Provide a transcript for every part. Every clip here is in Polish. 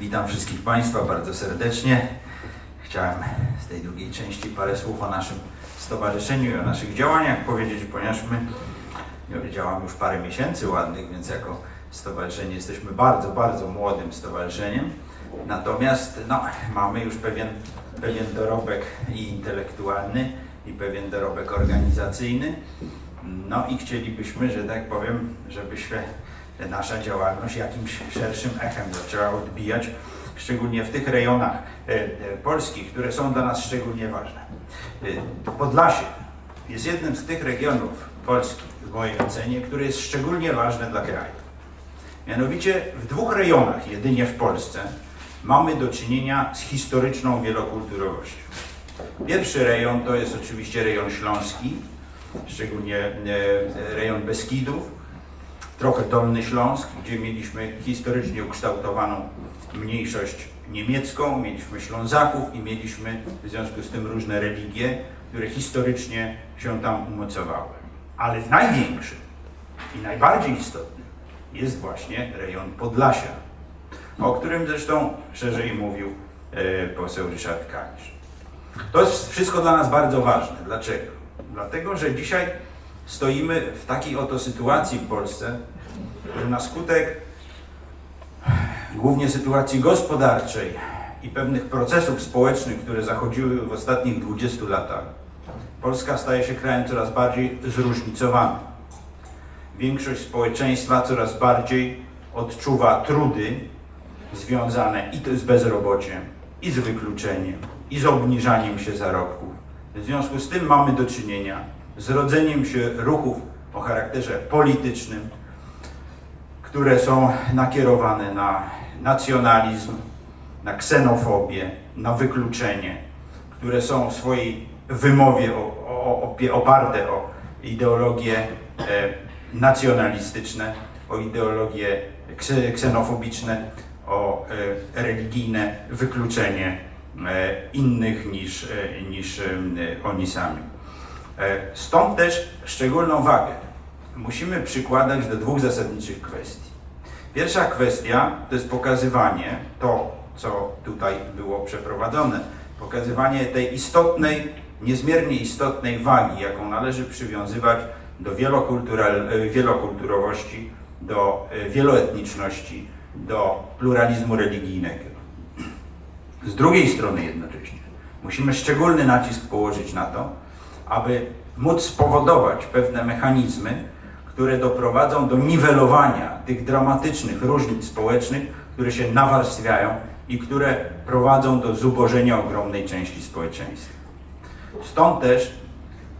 Witam wszystkich Państwa bardzo serdecznie. Chciałem z tej drugiej części parę słów o naszym stowarzyszeniu i o naszych działaniach powiedzieć, ponieważ my działamy już parę miesięcy ładnych, więc jako stowarzyszenie jesteśmy bardzo, bardzo młodym stowarzyszeniem. Natomiast no, mamy już pewien, pewien dorobek i intelektualny, i pewien dorobek organizacyjny. No i chcielibyśmy, że tak powiem, żeby się nasza działalność jakimś szerszym echem zaczęła odbijać, szczególnie w tych rejonach e, e, Polski, które są dla nas szczególnie ważne. E, Podlasie jest jednym z tych regionów Polski, w mojej ocenie, które jest szczególnie ważne dla kraju. Mianowicie w dwóch rejonach, jedynie w Polsce, mamy do czynienia z historyczną wielokulturowością. Pierwszy rejon to jest oczywiście rejon śląski, szczególnie e, rejon Beskidów, trochę Dolny Śląsk, gdzie mieliśmy historycznie ukształtowaną mniejszość niemiecką, mieliśmy Ślązaków i mieliśmy w związku z tym różne religie, które historycznie się tam umocowały. Ale największym i najbardziej istotnym jest właśnie rejon Podlasia, o którym zresztą szerzej mówił e, poseł Ryszard Kalisz. To jest wszystko dla nas bardzo ważne. Dlaczego? Dlatego, że dzisiaj stoimy w takiej oto sytuacji w Polsce, że na skutek głównie sytuacji gospodarczej i pewnych procesów społecznych, które zachodziły w ostatnich 20 latach, Polska staje się krajem coraz bardziej zróżnicowanym. Większość społeczeństwa coraz bardziej odczuwa trudy związane i z bezrobociem, i z wykluczeniem, i z obniżaniem się zarobków. W związku z tym mamy do czynienia z rodzeniem się ruchów o charakterze politycznym, które są nakierowane na nacjonalizm, na ksenofobię, na wykluczenie, które są w swojej wymowie oparte o ideologie e, nacjonalistyczne, o ideologie kse- ksenofobiczne, o e, religijne wykluczenie innych niż, e, niż e, oni sami. E, Stąd też szczególną wagę musimy przykładać do dwóch zasadniczych kwestii. Pierwsza kwestia to jest pokazywanie to, co tutaj było przeprowadzone, pokazywanie tej istotnej, niezmiernie istotnej wagi, jaką należy przywiązywać do e, wielokulturowości, do e, wieloetniczności, do pluralizmu religijnego. Z drugiej strony jednocześnie musimy szczególny nacisk położyć na to, aby móc spowodować pewne mechanizmy, które doprowadzą do niwelowania tych dramatycznych różnic społecznych, które się nawarstwiają i które prowadzą do zubożenia ogromnej części społeczeństwa. Stąd też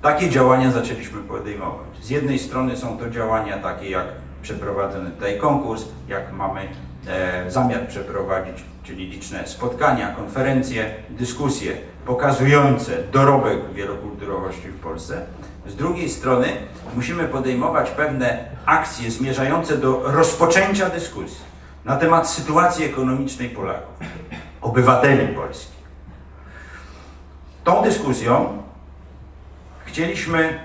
takie działania zaczęliśmy podejmować. Z jednej strony są to działania takie jak przeprowadzony tutaj konkurs, jak mamy e, zamiar przeprowadzić, czyli liczne spotkania, konferencje, dyskusje pokazujące dorobek wielokulturowości w Polsce. Z drugiej strony musimy podejmować pewne akcje zmierzające do rozpoczęcia dyskusji na temat sytuacji ekonomicznej Polaków, obywateli polskich. Tą dyskusją chcieliśmy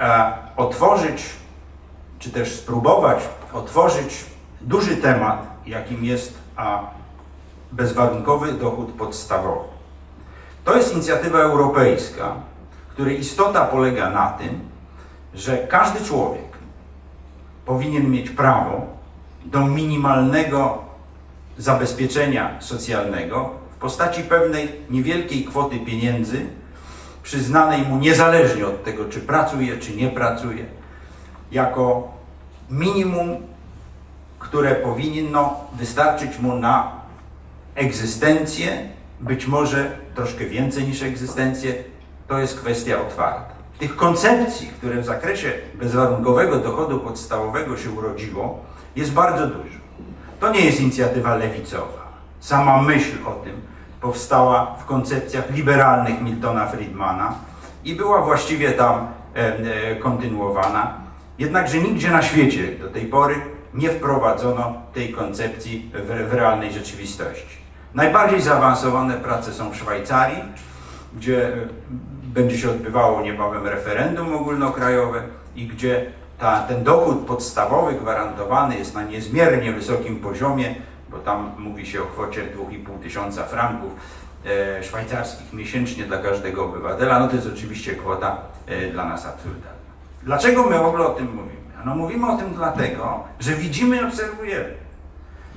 e, otworzyć, czy też spróbować otworzyć duży temat, jakim jest a, bezwarunkowy dochód podstawowy. To jest inicjatywa europejska, której istota polega na tym, że każdy człowiek powinien mieć prawo do minimalnego zabezpieczenia socjalnego w postaci pewnej niewielkiej kwoty pieniędzy, przyznanej mu niezależnie od tego, czy pracuje, czy nie pracuje, jako minimum, które powinno wystarczyć mu na egzystencję, być może troszkę więcej niż egzystencję, to jest kwestia otwarta. Tych koncepcji, które w zakresie bezwarunkowego dochodu podstawowego się urodziło, jest bardzo dużo. To nie jest inicjatywa lewicowa. Sama myśl o tym powstała w koncepcjach liberalnych Miltona Friedmana i była właściwie tam e, kontynuowana. Jednakże nigdzie na świecie do tej pory nie wprowadzono tej koncepcji w, w realnej rzeczywistości. Najbardziej zaawansowane prace są w Szwajcarii, gdzie będzie się odbywało niebawem referendum ogólnokrajowe i gdzie ta, ten dochód podstawowy gwarantowany jest na niezmiernie wysokim poziomie, bo tam mówi się o kwocie 2,5 tysiąca franków e, szwajcarskich miesięcznie dla każdego obywatela. No to jest oczywiście kwota e, dla nas absurdalna. Dlaczego my w ogóle o tym mówimy? No mówimy o tym dlatego, że widzimy i obserwujemy,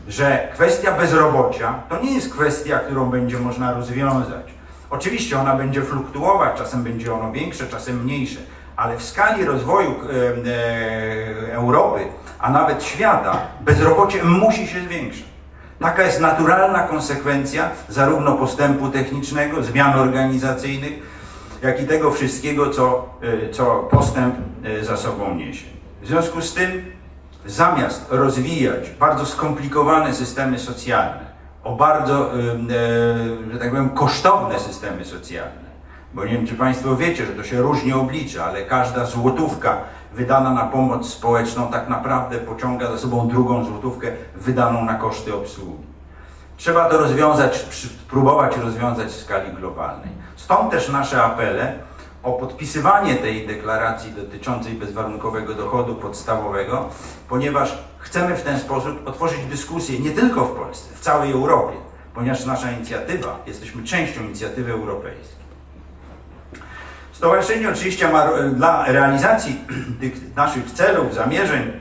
że kwestia bezrobocia to nie jest kwestia, którą będzie można rozwiązać. Oczywiście ona będzie fluktuować, czasem będzie ono większe, czasem mniejsze, ale w skali rozwoju e, Europy, a nawet świata, bezrobocie musi się zwiększać. Taka jest naturalna konsekwencja zarówno postępu technicznego, zmian organizacyjnych, jak i tego wszystkiego, co, e, co postęp e, za sobą niesie. W związku z tym, zamiast rozwijać bardzo skomplikowane systemy socjalne, o bardzo, e, że tak powiem, kosztowne systemy socjalne, bo nie wiem, czy Państwo wiecie, że to się różnie oblicza, ale każda złotówka wydana na pomoc społeczną tak naprawdę pociąga za sobą drugą złotówkę wydaną na koszty obsługi. Trzeba to rozwiązać, próbować rozwiązać w skali globalnej. Stąd też nasze apele o podpisywanie tej deklaracji dotyczącej bezwarunkowego dochodu podstawowego, ponieważ chcemy w ten sposób otworzyć dyskusję nie tylko w Polsce, w całej Europie, ponieważ nasza inicjatywa, jesteśmy częścią inicjatywy europejskiej. Stowarzyszenie oczywiście ma dla realizacji tych naszych celów, zamierzeń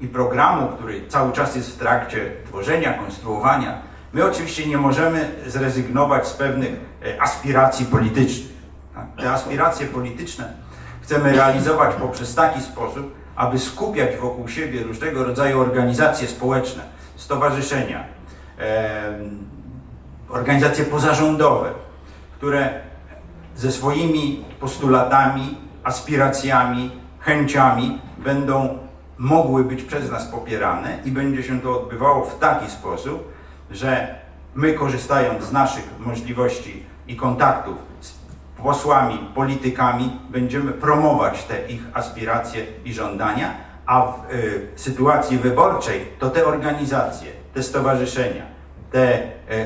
i programu, który cały czas jest w trakcie tworzenia, konstruowania, my oczywiście nie możemy zrezygnować z pewnych e, aspiracji politycznych. Te aspiracje polityczne chcemy realizować poprzez taki sposób, aby skupiać wokół siebie różnego rodzaju organizacje społeczne, stowarzyszenia, organizacje pozarządowe, które ze swoimi postulatami, aspiracjami, chęciami będą mogły być przez nas popierane i będzie się to odbywało w taki sposób, że my korzystając z naszych możliwości i kontaktów z posłami, politykami, będziemy promować te ich aspiracje i żądania, a w y, sytuacji wyborczej to te organizacje, te stowarzyszenia, te e,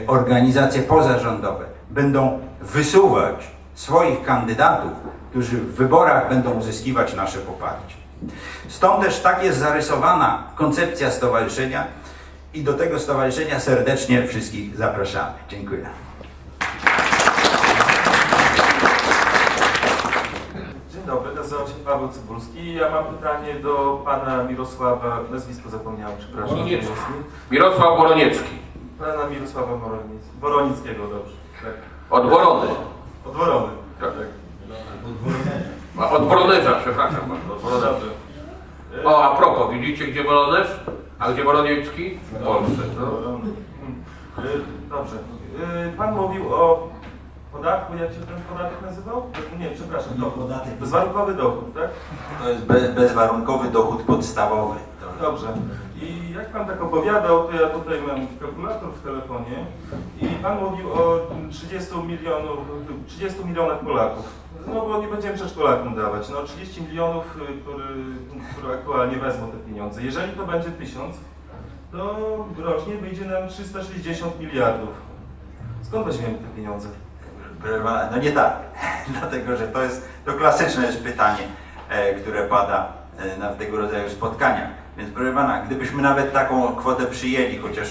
organizacje pozarządowe będą wysuwać swoich kandydatów, którzy w wyborach będą uzyskiwać nasze poparcie. Stąd też tak jest zarysowana koncepcja stowarzyszenia i do tego stowarzyszenia serdecznie wszystkich zapraszamy. Dziękuję. Dzień dobry, nazywam się Paweł Cybulski. Ja mam pytanie do pana Mirosława, nazwisko zapomniałem, przepraszam. Boroniecki. Mirosław Boroniecki. Pana Mirosława Moronic, Woronickiego, dobrze. Tak. Od Worony. Od Worony. Tak. A Od Woroneza, przepraszam bardzo. Od O, a propos, widzicie gdzie Woronez? A gdzie Woroniecki? W Polsce. No. Dobrze. E, Pan mówił o podatku, jak się ten podatek nazywał? Nie, przepraszam, Nie, dochód. podatek. Bezwarunkowy dochód, tak? To jest be, bezwarunkowy dochód podstawowy. Dobrze. I jak pan tak opowiadał, to ja tutaj mam kalkulator w telefonie i pan mówił o 30 milionów, 30 milionach Polaków. No bo nie będziemy przedszkolakom dawać. No 30 milionów, y, który, które aktualnie wezmą te pieniądze. Jeżeli to będzie 1000, to rocznie wyjdzie nam 360 miliardów. Skąd weźmiemy te pieniądze? Pana, No nie tak, dlatego że to jest to klasyczne jest pytanie, e, które pada e, na tego rodzaju spotkaniach. Więc proszę pana, gdybyśmy nawet taką kwotę przyjęli, chociaż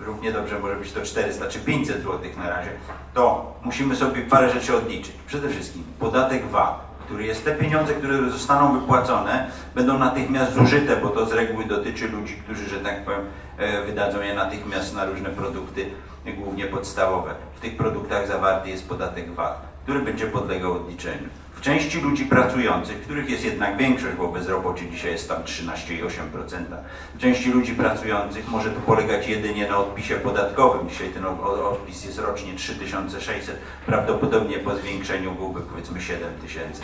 równie dobrze może być to 400 czy 500 zł na razie, to musimy sobie parę rzeczy odliczyć. Przede wszystkim podatek VAT, który jest te pieniądze, które zostaną wypłacone, będą natychmiast zużyte, bo to z reguły dotyczy ludzi, którzy, że tak powiem, e, wydadzą je natychmiast na różne produkty, głównie podstawowe. W tych produktach zawarty jest podatek VAT, który będzie podlegał odliczeniu. W części ludzi pracujących, których jest jednak większość, bo bezrobocie dzisiaj jest tam 13,8%, w części ludzi pracujących może to polegać jedynie na odpisie podatkowym. Dzisiaj ten odpis jest rocznie 3600, prawdopodobnie po zwiększeniu byłby powiedzmy 7000.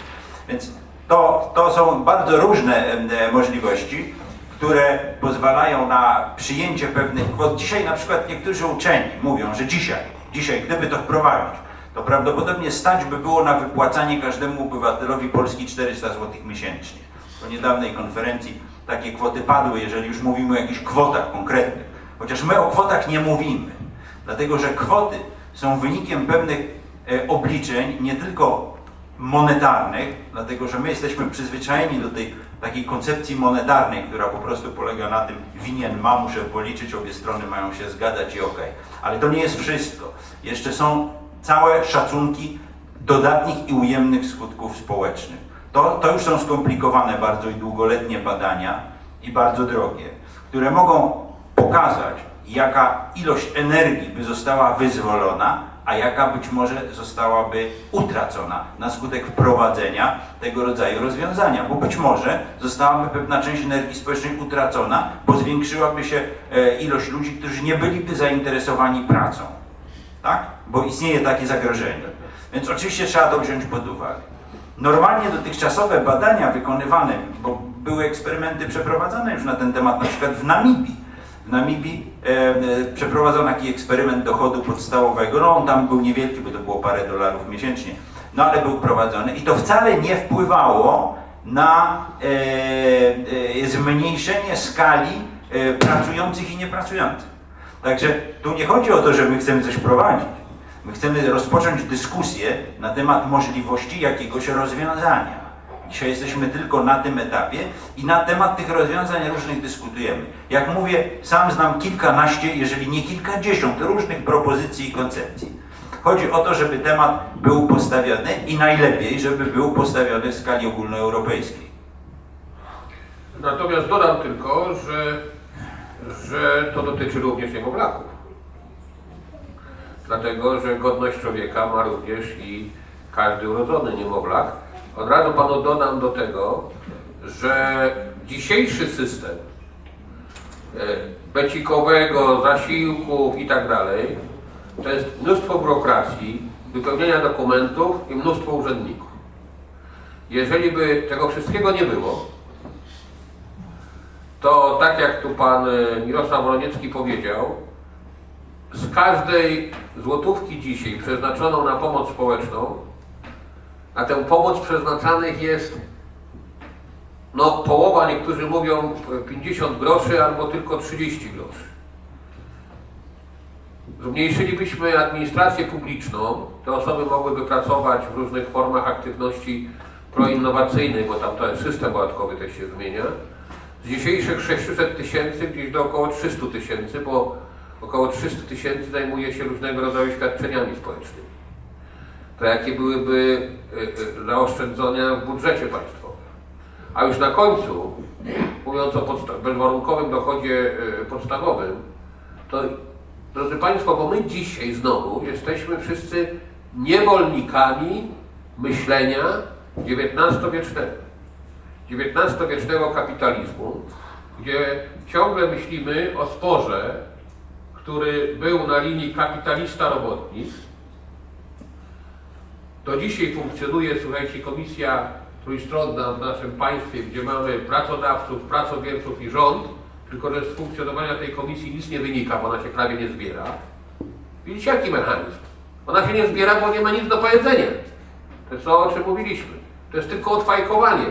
Więc to, to są bardzo różne e, możliwości, które pozwalają na przyjęcie pewnych kwot. Dzisiaj na przykład niektórzy uczeni mówią, że dzisiaj, dzisiaj gdyby to wprowadzić, to prawdopodobnie stać by było na wypłacanie każdemu obywatelowi Polski 400 zł miesięcznie. Po niedawnej konferencji takie kwoty padły, jeżeli już mówimy o jakichś kwotach konkretnych. Chociaż my o kwotach nie mówimy, dlatego że kwoty są wynikiem pewnych e, obliczeń, nie tylko monetarnych, dlatego że my jesteśmy przyzwyczajeni do tej takiej koncepcji monetarnej, która po prostu polega na tym, winien ma, muszę policzyć, obie strony mają się zgadzać i okej. Ale to nie jest wszystko. Jeszcze są całe szacunki dodatnich i ujemnych skutków społecznych. To, to już są skomplikowane bardzo i długoletnie badania i bardzo drogie, które mogą pokazać, jaka ilość energii by została wyzwolona, a jaka być może zostałaby utracona na skutek wprowadzenia tego rodzaju rozwiązania. Bo być może zostałaby pewna część energii społecznej utracona, bo zwiększyłaby się e, ilość ludzi, którzy nie byliby zainteresowani pracą. Tak? Bo istnieje takie zagrożenie. Więc oczywiście trzeba to wziąć pod uwagę. Normalnie dotychczasowe badania wykonywane, bo były eksperymenty przeprowadzane już na ten temat, na przykład w Namibii. W Namibii przeprowadzono taki eksperyment dochodu podstawowego. No on tam był niewielki, bo to było parę dolarów miesięcznie. No ale był prowadzony i to wcale nie wpływało na e, e, zmniejszenie skali e, pracujących i niepracujących. Także tu nie chodzi o to, że my chcemy coś prowadzić. My chcemy rozpocząć dyskusję na temat możliwości jakiegoś rozwiązania. Dzisiaj jesteśmy tylko na tym etapie i na temat tych rozwiązań różnych dyskutujemy. Jak mówię, sam znam kilkanaście, jeżeli nie kilkadziesiąt różnych propozycji i koncepcji. Chodzi o to, żeby temat był postawiony i najlepiej, żeby był postawiony w skali ogólnoeuropejskiej. Natomiast dodam tylko, że, że to dotyczy również niemowlaków. Dlatego, że godność człowieka ma również i każdy urodzony niemowlak. Od razu panu dodam do tego, że dzisiejszy system e, becikowego, zasiłków i tak dalej, to jest mnóstwo biurokracji, wypełnienia dokumentów i mnóstwo urzędników. Jeżeli by tego wszystkiego nie było, to tak jak tu pan e, Mirosław Roniecki powiedział, z każdej złotówki dzisiaj przeznaczoną na pomoc społeczną, na tę pomoc przeznaczanych jest no połowa, niektórzy mówią e, 50 groszy albo tylko 30 groszy. Zmniejszylibyśmy administrację publiczną, te osoby mogłyby pracować w różnych formach aktywności proinnowacyjnej, bo tam jest system podatkowy też się zmienia. Z dzisiejszych 600 tysięcy gdzieś do około 300 tysięcy, bo około 300 tysięcy zajmuje się różnego rodzaju świadczeniami społecznymi. To jakie byłyby y, y, zaoszczędzenia w budżecie państwowym. A już na końcu, mówiąc o bezwarunkowym dochodzie y, podstawowym, to drodzy Państwo, bo my dzisiaj znowu jesteśmy wszyscy niewolnikami myślenia XIX-wiecznego. XIX-wiecznego kapitalizmu, gdzie ciągle myślimy o sporze, który był na linii kapitalista-robotnik. Do dzisiaj funkcjonuje, słuchajcie, komisja trójstronna w naszym państwie, gdzie mamy pracodawców, pracowierców i rząd, tylko że z funkcjonowania tej komisji nic nie wynika, bo ona się prawie nie zbiera. Widzicie, jaki mechanizm? Ona się nie zbiera, bo nie ma nic do powiedzenia. To jest to, o czym mówiliśmy. To jest tylko odfajkowanie.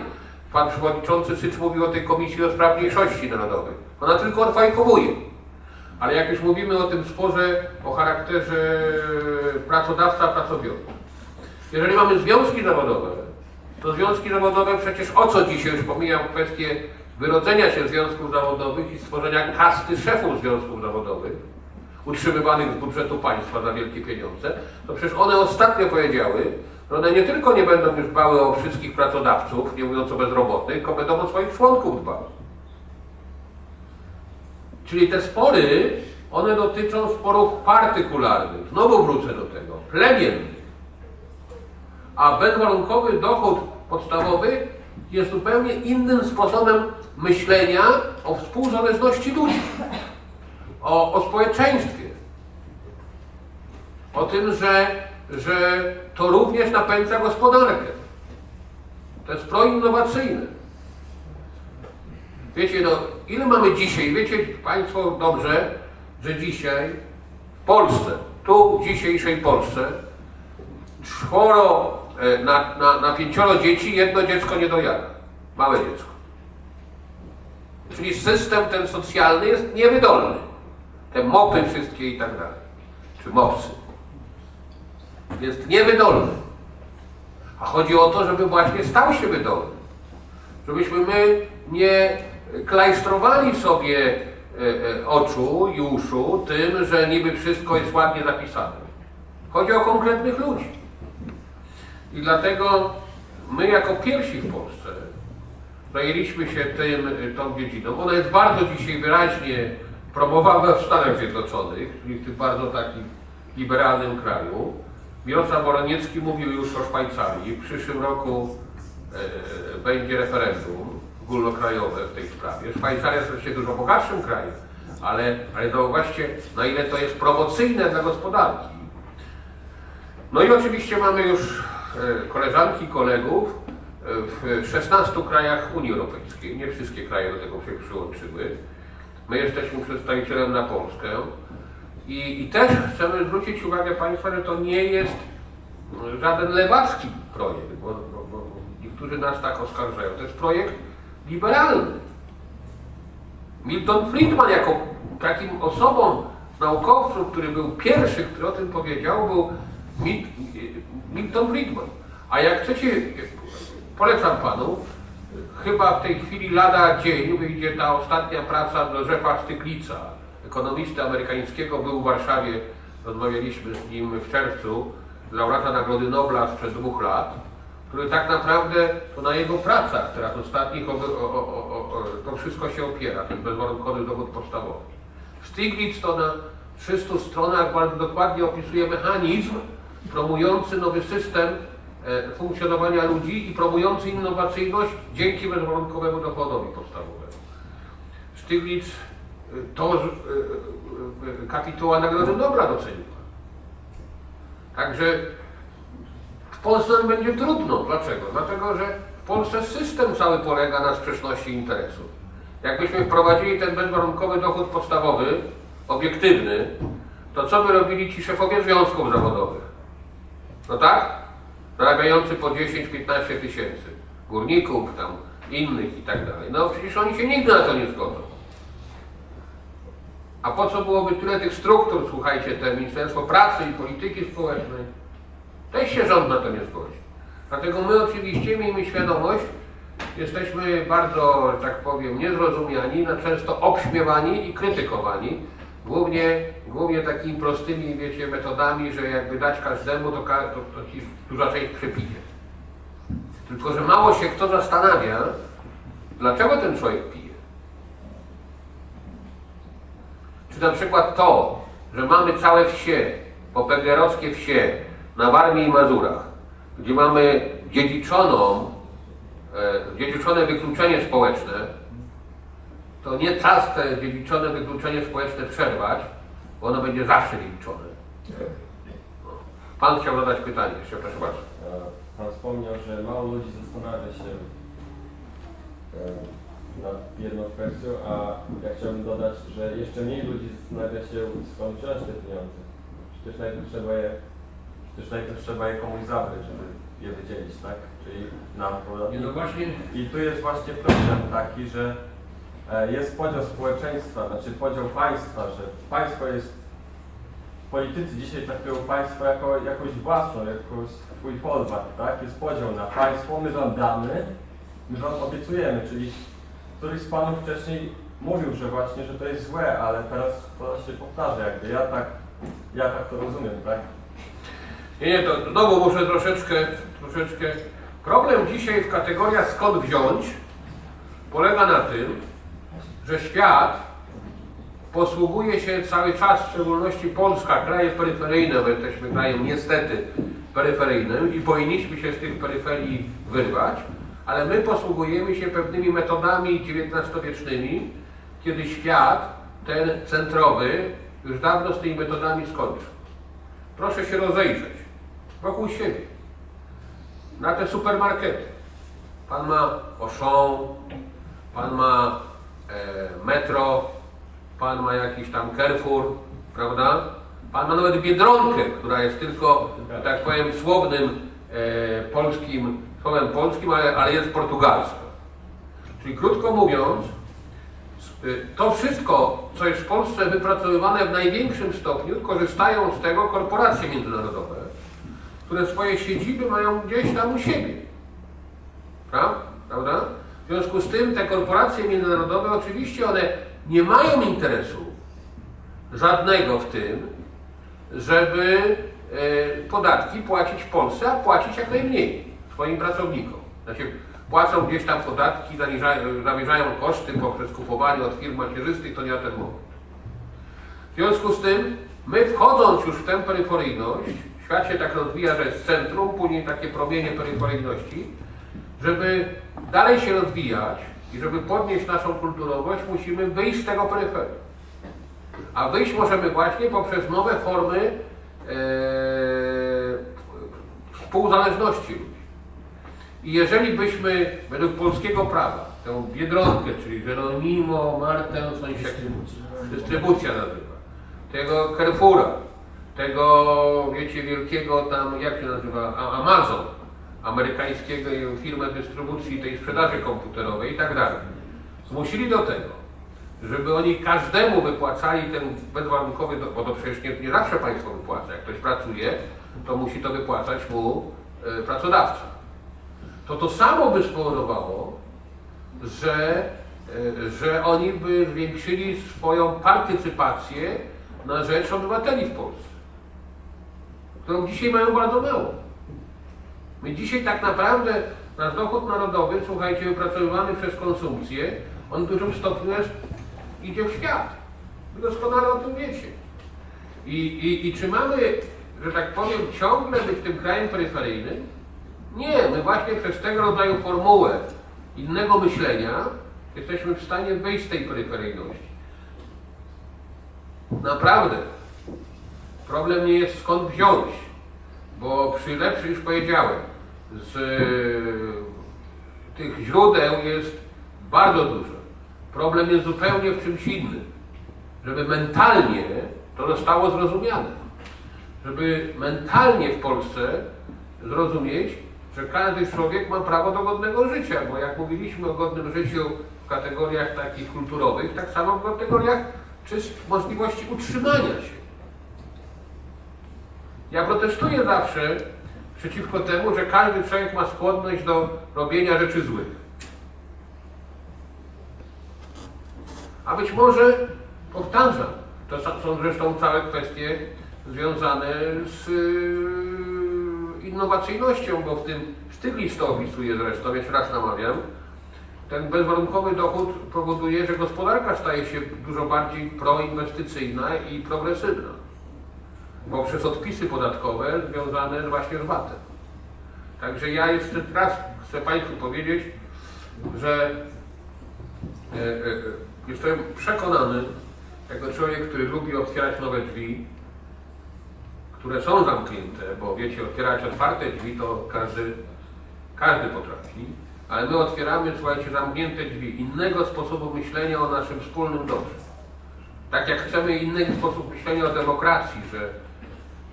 Pan przewodniczący Sycz mówił o tej Komisji do Spraw Mniejszości Narodowej. Ona tylko odfajkowuje. Ale jak już mówimy o tym sporze o charakterze pracodawca-pracownicy. Jeżeli mamy związki zawodowe, to związki zawodowe przecież o co dzisiaj, już pomijam kwestię wyrodzenia się związków zawodowych i stworzenia kasty szefów związków zawodowych, utrzymywanych z budżetu państwa za wielkie pieniądze, to przecież one ostatnio powiedziały, że one nie tylko nie będą już dbały o wszystkich pracodawców, nie mówiąc o bezrobotnych, tylko będą o swoich członków dbały. Czyli te spory, one dotyczą sporów partykularnych. Znowu wrócę do tego. Plemiennych. A bezwarunkowy dochód podstawowy jest zupełnie innym sposobem myślenia o współzależności ludzi, o, o społeczeństwie, o tym, że, że to również napędza gospodarkę. To jest proinnowacyjne. Wiecie, no, ile mamy dzisiaj? Wiecie Państwo dobrze, że dzisiaj w Polsce, tu w dzisiejszej Polsce, czworo na, na, na pięcioro dzieci, jedno dziecko nie dojada. Małe dziecko. Czyli system ten socjalny jest niewydolny. Te mopy wszystkie i tak dalej. Czy mopsy. Jest niewydolny. A chodzi o to, żeby właśnie stał się wydolny. Żebyśmy my nie klajstrowali sobie e, e, oczu i uszu tym, że niby wszystko jest ładnie zapisane. Chodzi o konkretnych ludzi. I dlatego my jako pierwsi w Polsce zajęliśmy się tym, tą dziedziną. Ona jest bardzo dzisiaj wyraźnie promowana w Stanach Zjednoczonych, czyli w tym bardzo takim liberalnym kraju. Mirosław Boroniecki mówił już o Szwajcarii. W przyszłym roku e, będzie referendum ogólnokrajowe w tej sprawie. Szwajcaria jest oczywiście dużo bogatszym krajem, ale, ale zauważcie, na ile to jest promocyjne dla gospodarki. No i oczywiście mamy już koleżanki i kolegów e, w 16 krajach Unii Europejskiej. Nie wszystkie kraje do tego się przyłączyły. My jesteśmy przedstawicielem na Polskę i, i też chcemy zwrócić uwagę Państwa, że to nie jest żaden lewacki projekt, bo, bo, bo niektórzy nas tak oskarżają. To jest projekt liberalny. Milton Friedman jako takim osobą, naukowców, który był pierwszy, który o tym powiedział, był Milton Friedman. A jak chcecie, polecam Panu, chyba w tej chwili lada dzień wyjdzie ta ostatnia praca Józefa Styglica, ekonomisty amerykańskiego, był w Warszawie, rozmawialiśmy z nim w czerwcu, laureata Nagrody Nobla sprzed dwóch lat, który tak naprawdę to na jego pracach teraz ostatnich o, o, o, o, to wszystko się opiera, ten bezwarunkowy dowód podstawowy. Stiglitz to na 300 stronach bardzo dokładnie opisuje mechanizm promujący nowy system e, funkcjonowania ludzi i promujący innowacyjność dzięki bezwarunkowemu dochodowi podstawowemu. Stiglitz e, to e, kapituła Nagrody Nobla doceniła. Także w Polsce będzie trudno. Dlaczego? Dlatego, że w Polsce system cały polega na sprzeczności interesów. Jakbyśmy wprowadzili ten bezwarunkowy dochód podstawowy, obiektywny, to co by robili ci szefowie związków zawodowych? No tak? Zarabiający po 10-15 tysięcy. Górników, tam innych i tak dalej. No przecież oni się nigdy na to nie zgodzą. A po co byłoby tyle tych struktur, słuchajcie, te Ministerstwo Pracy i Polityki Społecznej? Też się rząd na to nie zgodzi. Dlatego my oczywiście miejmy świadomość, jesteśmy bardzo, że tak powiem, niezrozumiani, na często obśmiewani i krytykowani. Głównie, głównie takimi prostymi, wiecie, metodami, że jakby dać każdemu, to, to, to ci duża część przepije. Tylko, że mało się kto zastanawia, dlaczego ten człowiek pije. Czy na przykład to, że mamy całe wsie, popegerowskie wsie na Warmii i Mazurach, gdzie mamy dziedziczoną, e, dziedziczone wykluczenie społeczne, to nie czas te dziedziczone wykluczenie społeczne przerwać, bo ono będzie zawsze dziedziczone. Pan chciał zadać pytanie, jeszcze proszę bardzo. Pan wspomniał, że mało ludzi zastanawia się nad jedną kwestią, a ja chciałbym dodać, że jeszcze mniej ludzi zastanawia się skąd wziąć te pieniądze. Przecież najpierw trzeba je, przecież najpierw trzeba je komuś zabrać, żeby je wydzielić, tak? Czyli nam no właśnie, I tu jest właśnie problem taki, że jest podział społeczeństwa, znaczy podział państwa, że państwo jest, politycy dzisiaj traktują państwo jako jakąś własną, jako swój folwark, tak? Jest podział na państwo, my żądamy, my wam obiecujemy, czyli któryś z panów wcześniej mówił, że właśnie, że to jest złe, ale teraz to się powtarza jakby, ja tak, ja tak to rozumiem, tak? Nie, nie, to znowu muszę troszeczkę, troszeczkę. Problem dzisiaj w kategoriach skąd wziąć polega na tym, że świat posługuje się cały czas, w szczególności Polska, kraje peryferyjne, bo jesteśmy krajem niestety peryferyjnym i powinniśmy się z tych peryferii wyrwać, ale my posługujemy się pewnymi metodami XIX-wiecznymi, kiedy świat, ten centrowy, już dawno z tymi metodami skończył. Proszę się rozejrzeć wokół siebie. Na te supermarkety. Pan ma Auchan, pan ma Metro, pan ma jakiś tam Carrefour, prawda? Pan ma nawet Biedronkę, która jest tylko, tak powiem, słownym e, polskim, słowem polskim, ale, ale jest portugalska. Czyli krótko mówiąc, y, to wszystko, co jest w Polsce wypracowywane w największym stopniu, korzystają z tego korporacje międzynarodowe, które swoje siedziby mają gdzieś tam u siebie. Pra- Prawda? W związku z tym te korporacje międzynarodowe oczywiście one nie mają interesu żadnego w tym, żeby e, podatki płacić w Polsce, a płacić jak najmniej swoim pracownikom. Znaczy płacą gdzieś tam podatki, zaniżają, zawyżają koszty poprzez kupowanie od firm macierzystych, to nie na ten moment. W związku z tym, my wchodząc już w tę peryferyjność, świat się tak rozwija, że jest centrum, później takie promienie peryferyjności, żeby dalej się rozwijać i żeby podnieść naszą kulturowość, musimy wyjść z tego peryferium. A wyjść możemy właśnie poprzez nowe formy e, współzależności ludzi. I jeżeli byśmy według polskiego prawa tę biedronkę, czyli Geronimo, Martę, oni się dystrybucja. nazywa, tego Carrefoura, tego, wiecie, wielkiego tam, jak się nazywa, Amazon, amerykańskiego firmę dystrybucji tej sprzedaży komputerowej i tak dalej. Zmusili do tego, żeby oni każdemu wypłacali ten bezwarunkowy, bo to przecież nie, nie zawsze państwo wypłaca. Jak ktoś pracuje, to musi to wypłacać mu e, pracodawca. To to samo by spowodowało, że, e, że oni by zwiększyli swoją partycypację na rzecz obywateli w Polsce, którą dzisiaj mają bardzo mało. My dzisiaj tak naprawdę nasz dochód narodowy, słuchajcie, wypracowywany przez konsumpcję, on w dużym stopniu jest, idzie w świat. Wy doskonale o tym wiecie. I, i, I czy mamy, że tak powiem, ciągle być tym krajem peryferyjnym? Nie, my właśnie przez tego rodzaju formułę innego myślenia jesteśmy w stanie wyjść z tej peryferyjności. Naprawdę. Problem nie jest skąd wziąć, bo przy lepszym, już powiedziałem, z y, tych źródeł jest bardzo dużo. Problem jest zupełnie w czymś innym. Żeby mentalnie to zostało zrozumiane. Żeby mentalnie w Polsce zrozumieć, że każdy człowiek ma prawo do godnego życia, bo jak mówiliśmy o godnym życiu w kategoriach takich kulturowych, tak samo w kategoriach czyst możliwości utrzymania się. Ja protestuję zawsze przeciwko temu, że każdy człowiek ma skłonność do robienia rzeczy złych. A być może, powtarzam, to są- zresztą całe kwestie związane z yy, innowacyjnością, bo w tym Styglitz to opisuje zresztą, jeszcze raz namawiam, ten bezwarunkowy dochód powoduje, że gospodarka staje się dużo bardziej proinwestycyjna i progresywna poprzez odpisy podatkowe związane właśnie z VAT-em. Także ja jeszcze raz chcę Państwu powiedzieć, że e, e, e, jestem przekonany, jako człowiek, który lubi otwierać nowe drzwi, które są zamknięte, bo wiecie, otwierać otwarte drzwi to każdy, każdy potrafi, ale my otwieramy, słuchajcie, zamknięte drzwi innego sposobu myślenia o naszym wspólnym dobrze. Tak jak chcemy inny sposób myślenia o demokracji, że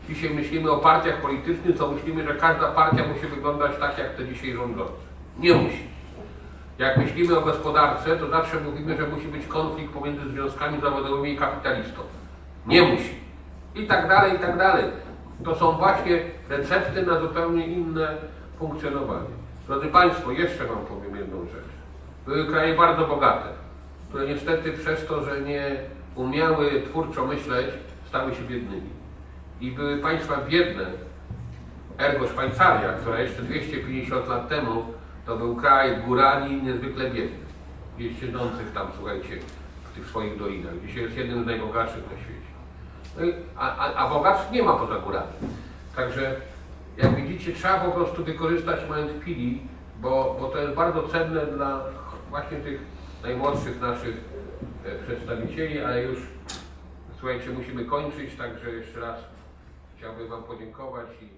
dzisiaj myślimy o partiach politycznych, to myślimy, że każda partia musi wyglądać tak, jak te dzisiaj rządzące. Nie musi. Jak myślimy o gospodarce, to zawsze mówimy, że musi być konflikt pomiędzy związkami zawodowymi i kapitalistą. Nie musi. I tak dalej, i tak dalej. To są właśnie recepty na zupełnie inne funkcjonowanie. Drodzy Państwo, jeszcze Wam powiem jedną rzecz. Były kraje bardzo bogate, które niestety przez to, że nie umiały twórczo myśleć, stały się biednymi. I były państwa biedne, ergo Szwajcaria, która jeszcze 250 lat temu to był kraj górali niezwykle biedny, gdzieś siedzących tam, słuchajcie, w tych swoich dolinach, gdzie jest jednym z najbogatszych na świecie. No i, a, a, a bogactw nie ma poza górami. Także jak widzicie, trzeba po prostu wykorzystać moment chwili, bo, bo to jest bardzo cenne dla właśnie tych najmłodszych naszych e, przedstawicieli, ale już słuchajcie, musimy kończyć, także jeszcze raz chciałbym Wam podziękować i